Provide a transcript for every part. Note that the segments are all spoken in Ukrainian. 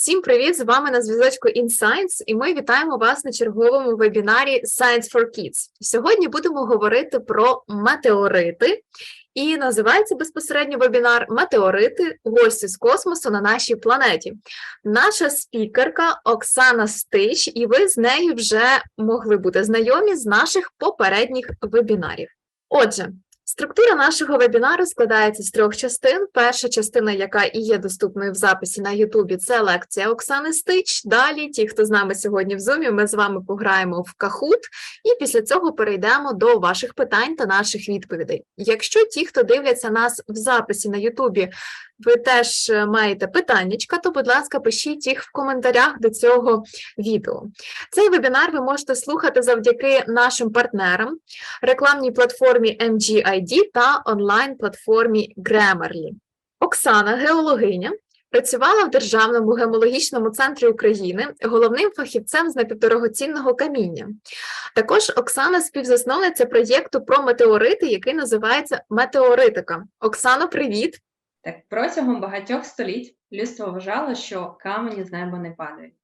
Всім привіт! З вами на зв'язочку InScience, і ми вітаємо вас на черговому вебінарі Science for Kids. Сьогодні будемо говорити про метеорити, і називається безпосередньо вебінар Метеорити гості з космосу на нашій планеті. Наша спікерка Оксана Стич, і ви з нею вже могли бути знайомі з наших попередніх вебінарів. Отже, Структура нашого вебінару складається з трьох частин. Перша частина, яка і є доступною в записі на Ютубі, це лекція Оксани Стич. Далі, ті, хто з нами сьогодні в Зумі, ми з вами пограємо в Кахут, і після цього перейдемо до ваших питань та наших відповідей. Якщо ті, хто дивляться нас в записі на Ютубі, ви теж е, маєте питаннячка, то, будь ласка, пишіть їх в коментарях до цього відео. Цей вебінар ви можете слухати завдяки нашим партнерам, рекламній платформі MGID та онлайн-платформі Grammarly. Оксана, геологиня, працювала в Державному геологічному центрі України головним фахівцем з напівдорогоцінного каміння. Також Оксана співзасновниця проєкту про метеорити, який називається Метеоритика. Оксано, привіт! Так, протягом багатьох століть людство вважало, що камені з неба не падають.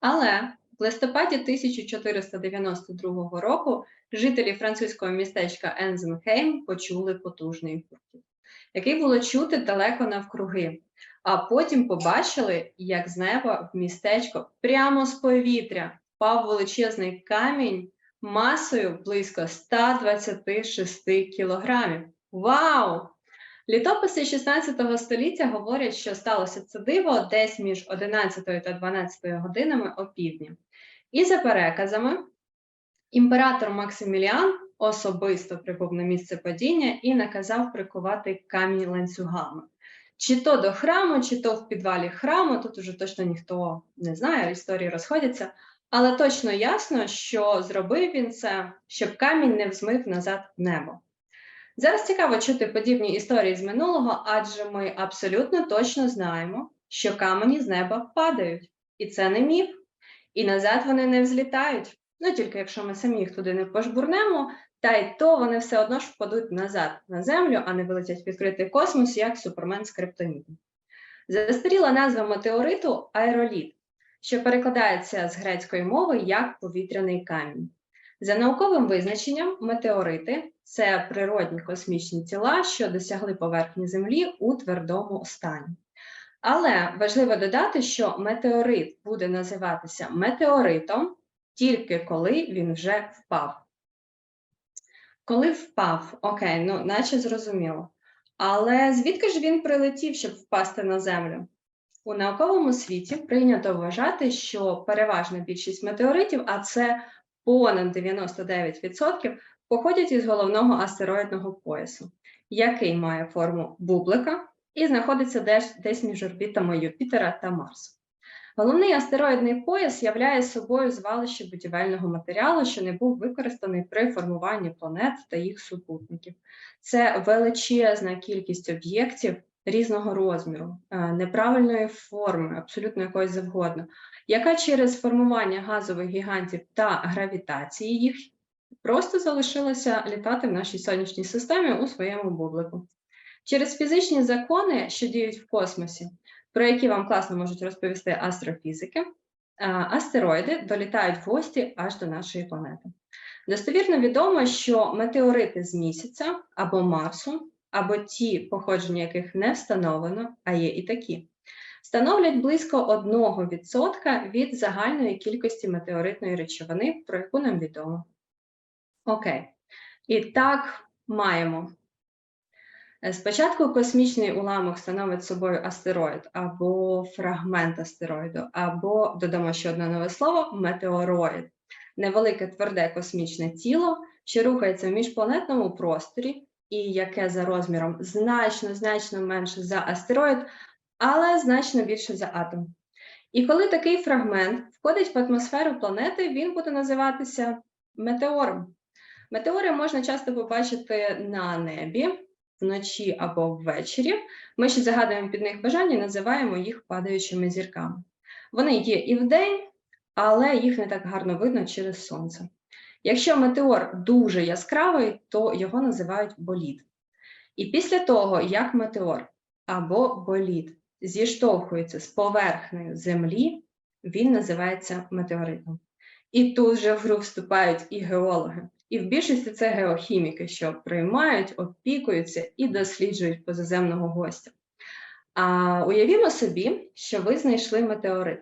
Але в листопаді 1492 року жителі французького містечка Ензенхейм почули потужний гуркіт, який було чути далеко навкруги, а потім побачили, як з неба в містечко прямо з повітря впав величезний камінь масою близько 126 кілограмів. Вау! Літописи 16 століття говорять, що сталося це диво десь між 11 та 12 годинами опівдні. І за переказами, імператор Максиміліан особисто прибув на місце падіння і наказав прикувати камінь ланцюгами. Чи то до храму, чи то в підвалі храму, тут уже точно ніхто не знає, історії розходяться, але точно ясно, що зробив він це, щоб камінь не взмив назад в небо. Зараз цікаво чути подібні історії з минулого, адже ми абсолютно точно знаємо, що камені з неба падають, і це не міф. І назад вони не взлітають. Ну тільки якщо ми самі їх туди не пожбурнемо, та й то вони все одно ж впадуть назад на землю, а не вилетять в відкритий космос, як супермен з криптонітом. Застаріла назва метеориту аероліт, що перекладається з грецької мови як повітряний камінь. За науковим визначенням, метеорити це природні космічні тіла, що досягли поверхні Землі у твердому стані. Але важливо додати, що метеорит буде називатися метеоритом тільки коли він вже впав. Коли впав, окей, ну наче зрозуміло. Але звідки ж він прилетів, щоб впасти на Землю? У науковому світі прийнято вважати, що переважна більшість метеоритів, а це понад 99% походять із головного астероїдного поясу, який має форму бублика і знаходиться десь, між орбітами Юпітера та Марсу. Головний астероїдний пояс являє собою звалище будівельного матеріалу, що не був використаний при формуванні планет та їх супутників. Це величезна кількість об'єктів різного розміру, е, неправильної форми, абсолютно якоїсь завгодно, яка через формування газових гігантів та гравітації їх просто залишилася літати в нашій сонячній системі у своєму бублику. Через фізичні закони, що діють в космосі, про які вам класно можуть розповісти астрофізики, е, астероїди долітають в гості аж до нашої планети. Достовірно відомо, що метеорити з місяця або Марсу, або ті, походження яких не встановлено, а є і такі, становлять близько 1% від загальної кількості метеоритної речовини, про яку нам відомо. Окей. І так маємо. Спочатку космічний уламок становить собою астероїд або фрагмент астероїду, або додамо ще одне нове слово метеороїд. Невелике тверде космічне тіло, що рухається в міжпланетному просторі, і яке за розміром значно значно менше за астероїд, але значно більше за атом. І коли такий фрагмент входить в атмосферу планети, він буде називатися метеором. Метеори можна часто побачити на небі вночі або ввечері. Ми ще загадуємо під них бажання і називаємо їх падаючими зірками. Вони є і вдень, але їх не так гарно видно через сонце. Якщо метеор дуже яскравий, то його називають болід. І після того, як метеор або болід зіштовхується з поверхнею Землі, він називається метеоритом. І тут же в гру вступають і геологи. І в більшості це геохіміки, що приймають, опікуються і досліджують позаземного гостя. А уявімо собі, що ви знайшли метеорит.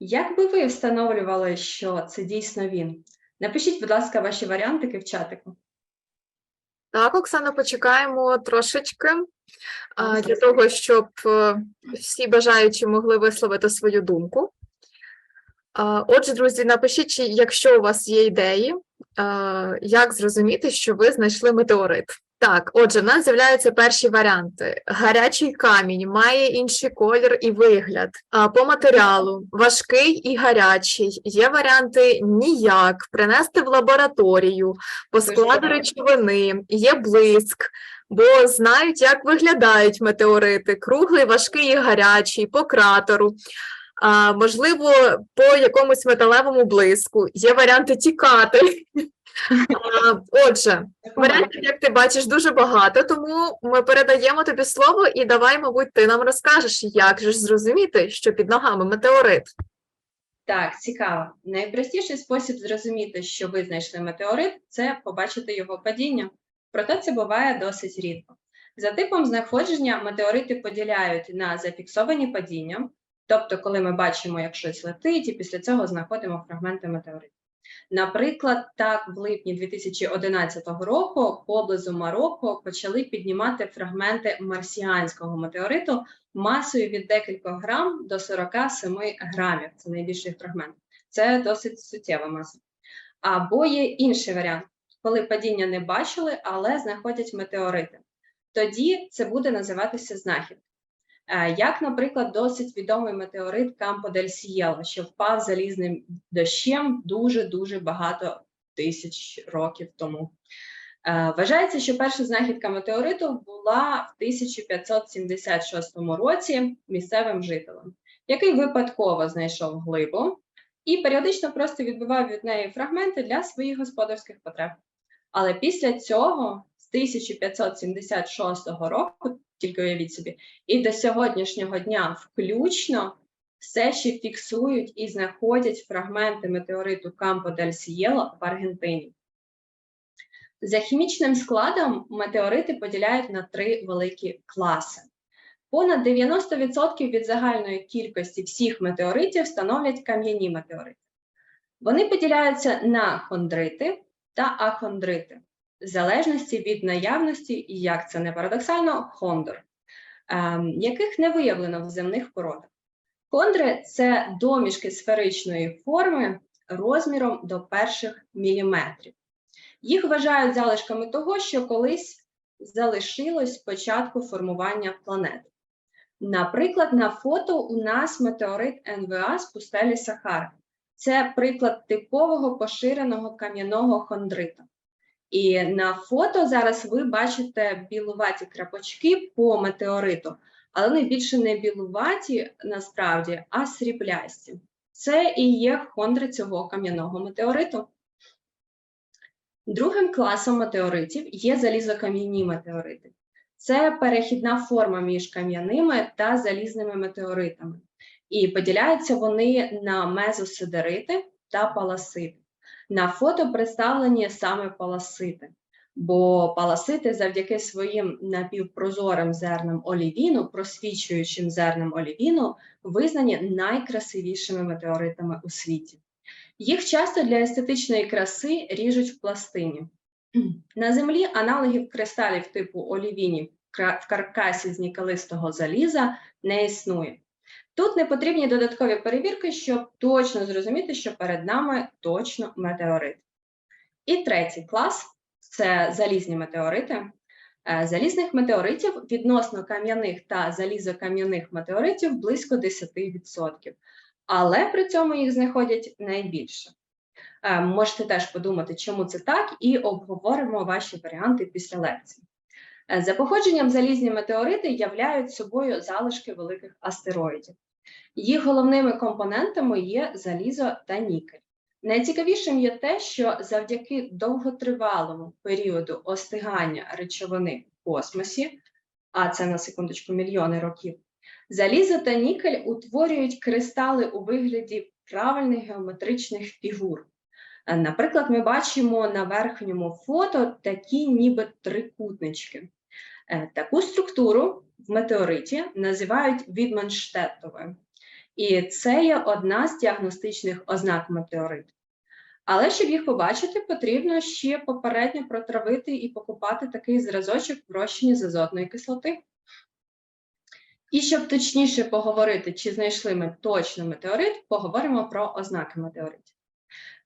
Як би ви встановлювали, що це дійсно він? Напишіть, будь ласка, ваші варіантики в чатику. Так, Оксана, почекаємо трошечки для того, щоб е, всі бажаючі могли висловити свою думку. Отже, друзі, напишіть, чи- якщо у вас є ідеї, як зрозуміти, що ви знайшли метеорит. Так, отже, в нас з'являються перші варіанти. Гарячий камінь має інший колір і вигляд. А, по матеріалу важкий і гарячий. Є варіанти ніяк, принести в лабораторію, по складу речовини, є блиск, бо знають, як виглядають метеорити: круглий, важкий і гарячий, по кратеру. А, можливо, по якомусь металевому блиску. Є варіанти тікати. Отже, варіантів, як ти бачиш, дуже багато, тому ми передаємо тобі слово і давай, мабуть, ти нам розкажеш, як же ж зрозуміти, що під ногами метеорит. Так, цікаво. Найпростіший спосіб зрозуміти, що ви знайшли метеорит, це побачити його падіння. Проте це буває досить рідко. За типом знаходження метеорити поділяють на зафіксовані падіння, тобто, коли ми бачимо, як щось летить, і після цього знаходимо фрагменти метеориту. Наприклад, так, в липні 2011 року поблизу Марокко почали піднімати фрагменти марсіанського метеориту масою від декількох грам до 47 грамів. Це найбільший фрагмент. Це досить суттєва маса. Або є інший варіант, коли падіння не бачили, але знаходять метеорити. Тоді це буде називатися знахід. Е, Як, наприклад, досить відомий метеорит Кампо дель Сієло, що впав залізним дощем дуже-дуже багато тисяч років тому. Е, Вважається, що перша знахідка метеориту була в 1576 році місцевим жителем, який випадково знайшов глибу і періодично просто відбивав від неї фрагменти для своїх господарських потреб. Але після цього, з 1576 року, тільки уявіть собі, і до сьогоднішнього дня включно все ще фіксують і знаходять фрагменти метеориту Кампо дель Сієло в Аргентині. За хімічним складом метеорити поділяють на три великі класи. Понад 90% від загальної кількості всіх метеоритів становлять кам'яні метеорити. Вони поділяються на хондрити та ахондрити, в залежності від наявності, і як це не парадоксально, хондр, ем, яких не виявлено в земних породах. Хондри це домішки сферичної форми розміром до перших міліметрів. Їх вважають залишками того, що колись залишилось з початку формування планети. Наприклад, на фото у нас метеорит НВА з пустелі Сахара. Це приклад типового поширеного кам'яного хондрита. І на фото зараз ви бачите білуваті крапочки по метеориту, але вони більше не білуваті насправді, а сріблясті. Це і є хондри цього кам'яного метеориту. Другим класом метеоритів є залізокам'яні метеорити. Це перехідна форма між кам'яними та залізними метеоритами. І поділяються вони на мезосидерити та паласити. На фото представлені саме паласити, бо паласити завдяки своїм напівпрозорим зернам олівіну, просвічуючим зернам олівіну, визнані найкрасивішими метеоритами у світі. Їх часто для естетичної краси ріжуть в пластині. На землі аналогів кристалів типу олівіні в каркасі з нікелистого заліза не існує. Тут не потрібні додаткові перевірки, щоб точно зрозуміти, що перед нами точно метеорит. І третій клас це залізні метеорити. Е, Залізних метеоритів відносно кам'яних та залізокам'яних метеоритів близько 10%, але при цьому їх знаходять найбільше. Е, Можете теж подумати, чому це так, і обговоримо ваші варіанти після лекції. Е, За походженням залізні метеорити являють собою залишки великих астероїдів. Їх головними компонентами є залізо та нікель. Найцікавішим є те, що завдяки довготривалому періоду остигання речовини в космосі, а це на секундочку мільйони років, Залізо та нікель утворюють кристали у вигляді правильних геометричних фігур. Е, Наприклад, ми бачимо на верхньому фото такі ніби трикутнички. Е, Таку структуру в метеориті називають Відманштеттовою. І це є одна з діагностичних ознак метеориту. Але щоб їх побачити, потрібно ще попередньо протравити і покупати такий зразочок в розчині з азотної кислоти. І щоб точніше поговорити, чи знайшли ми точно метеорит, поговоримо про ознаки метеоритів.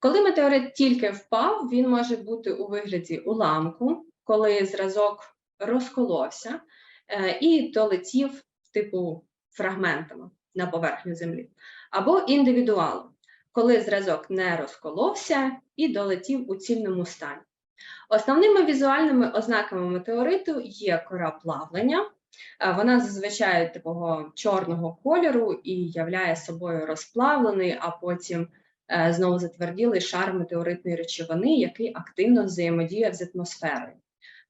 Коли метеорит тільки впав, він може бути у вигляді уламку, коли зразок розколовся е, і долетів типу фрагментами на поверхню землі, або індивідуалом, коли зразок не розколовся і долетів у цільному стані. Основними візуальними ознаками метеориту є кора плавлення. Е, Вона зазвичай такого чорного кольору і являє собою розплавлений, а потім е, знову затверділий шар метеоритної речовини, який активно взаємодіє з атмосферою.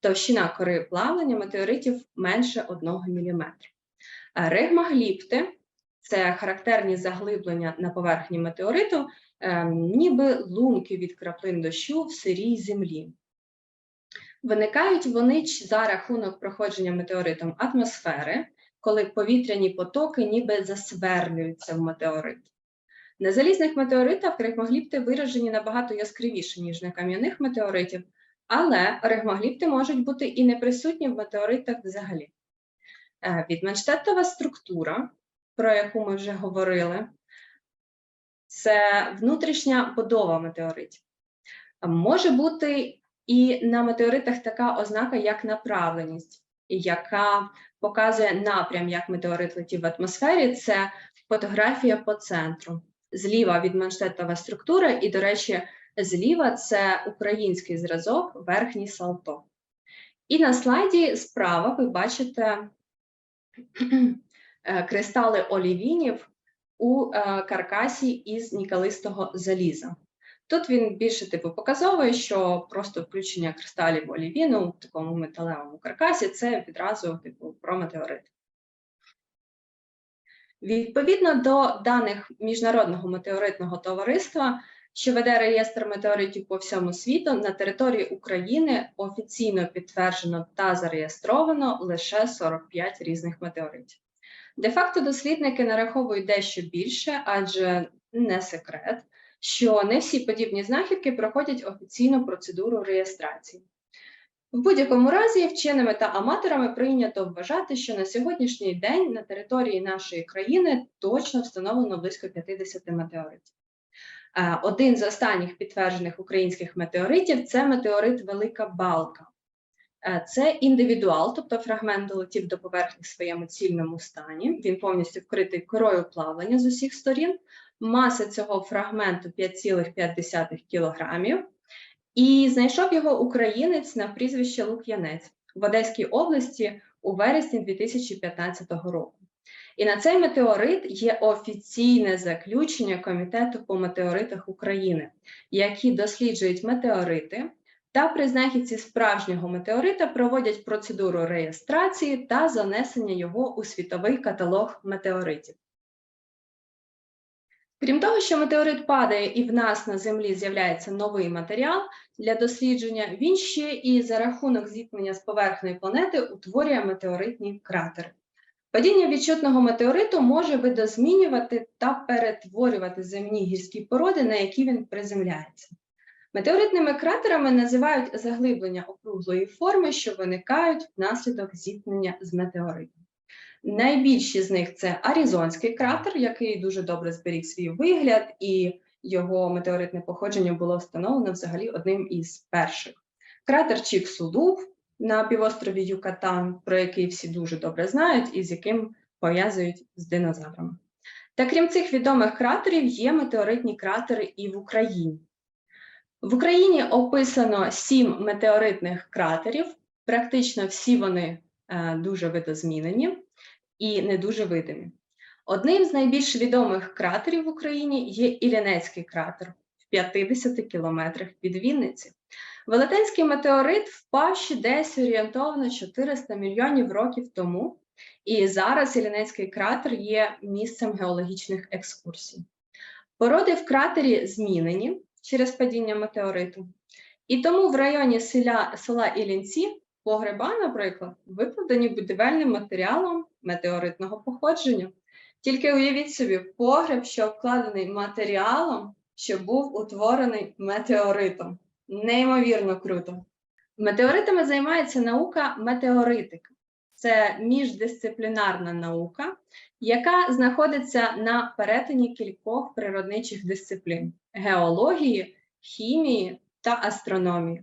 Товщина кори плавлення метеоритів менше 1 мм. Ригмагліпти це характерні заглиблення на поверхні метеориту, е, ніби лунки від краплин дощу в сирій землі. Виникають вони за рахунок проходження метеоритом атмосфери, коли повітряні потоки ніби засверлюються в метеорит. На залізних метеоритах ригмогліпти виражені набагато яскравіше, ніж на кам'яних метеоритів, але ригмогліпти можуть бути і не присутні в метеоритах взагалі. Е, Відменштеттова структура, про яку ми вже говорили, це внутрішня будова метеоритів. Може бути і на метеоритах така ознака, як направленість, яка показує напрям, як метеорит летів в атмосфері. Це фотографія по центру. Зліва від структура, і, до речі, зліва це український зразок, верхній салто. І на слайді справа ви бачите е, кристали олівінів у е, каркасі із нікелистого заліза. Тут він більше типу показовує, що просто включення кристалів олівіну в такому металевому каркасі це відразу типу про метеорит. Відповідно до даних Міжнародного метеоритного товариства, що веде реєстр метеоритів по всьому світу, на території України офіційно підтверджено та зареєстровано лише 45 різних метеоритів. Де-факто дослідники нараховують дещо більше, адже не секрет, що не всі подібні знахідки проходять офіційну процедуру реєстрації. В будь-якому разі, вченими та аматорами прийнято вважати, що на сьогоднішній день на території нашої країни точно встановлено близько 50 метеоритів. Е, Один з останніх підтверджених українських метеоритів це метеорит Велика Балка. Е, Це індивідуал, тобто фрагмент долетів до поверхні в своєму цільному стані. Він повністю вкритий корою плавлення з усіх сторін. Маса цього фрагменту 5,5 кілограмів. І знайшов його українець на прізвище Лук'янець в Одеській області у вересні 2015 року. І на цей метеорит є офіційне заключення Комітету по метеоритах України, які досліджують метеорити та при знахідці справжнього метеорита проводять процедуру реєстрації та занесення його у світовий каталог метеоритів. Крім того, що метеорит падає і в нас на землі з'являється новий матеріал для дослідження, він ще і за рахунок зіткнення з поверхнею планети утворює метеоритні кратери. Падіння відчутного метеориту може видозмінювати та перетворювати земні гірські породи, на які він приземляється. Метеоритними кратерами називають заглиблення округлої форми, що виникають внаслідок зіткнення з метеоритом. Найбільші з них це Аризонський кратер, який дуже добре зберіг свій вигляд, і його метеоритне походження було встановлено взагалі одним із перших. Кратер Чіксулу на півострові Юкатан, про який всі дуже добре знають, і з яким пов'язують з динозаврами. Та крім цих відомих кратерів, є метеоритні кратери і в Україні. В Україні описано сім метеоритних кратерів, практично всі вони е, дуже видозмінені і не дуже видимі. Одним з найбільш відомих кратерів в Україні є Іллінецький кратер 50 кілометрах від Вінниці. Велетенський метеорит впав ще десь орієнтовно 400 мільйонів років тому І зараз Іллінецький кратер є місцем геологічних екскурсій. Породи в кратері змінені через падіння метеориту, і тому в районі села, села Іллінці погреба, наприклад, викладені будівельним матеріалом метеоритного походження. Тільки уявіть собі, погреб, що обкладений матеріалом, що був утворений метеоритом. Неймовірно круто. Метеоритами займається наука метеоритика. Це міждисциплінарна наука, яка знаходиться на перетині кількох природничих дисциплін геології, хімії та астрономії.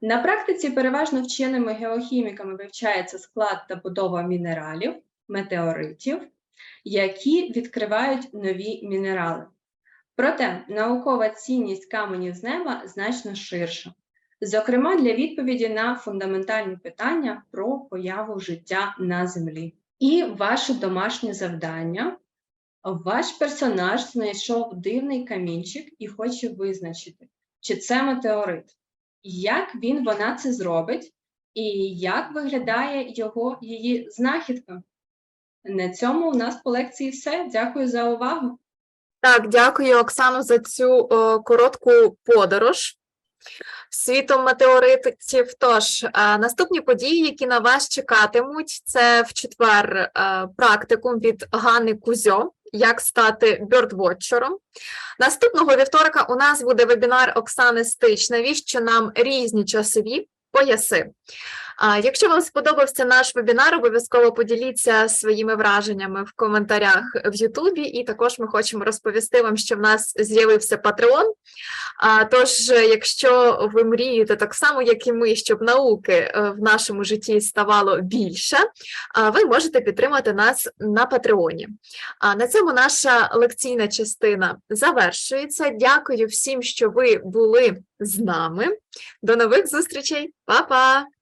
На практиці переважно вченими геохіміками вивчається склад та будова мінералів, метеоритів, які відкривають нові мінерали. Проте наукова цінність каменів з неба значно ширша, зокрема для відповіді на фундаментальні питання про появу життя на Землі. І ваше домашнє завдання. Ваш персонаж знайшов дивний камінчик і хоче визначити, чи це метеорит, як він вона це зробить, і як виглядає його її знахідка. На цьому у нас по лекції все. Дякую за увагу. Так, дякую, Оксано, за цю е, коротку подорож світом метеоритів. Тож, наступні події, які на вас чекатимуть, це в четвер практикум від Ганни Кузьо. Як стати бьордвотчером. Наступного вівторка у нас буде вебінар Оксани Стич. Навіщо нам різні часові пояси? Якщо вам сподобався наш вебінар, обов'язково поділіться своїми враженнями в коментарях в Ютубі. І також ми хочемо розповісти вам, що в нас з'явився. А, Тож, якщо ви мрієте так само, як і ми, щоб науки е, в нашому житті ставало більше, ви можете підтримати нас на Патреоні. На цьому наша лекційна частина завершується. Дякую всім, що ви були з нами. До нових зустрічей, Па-па!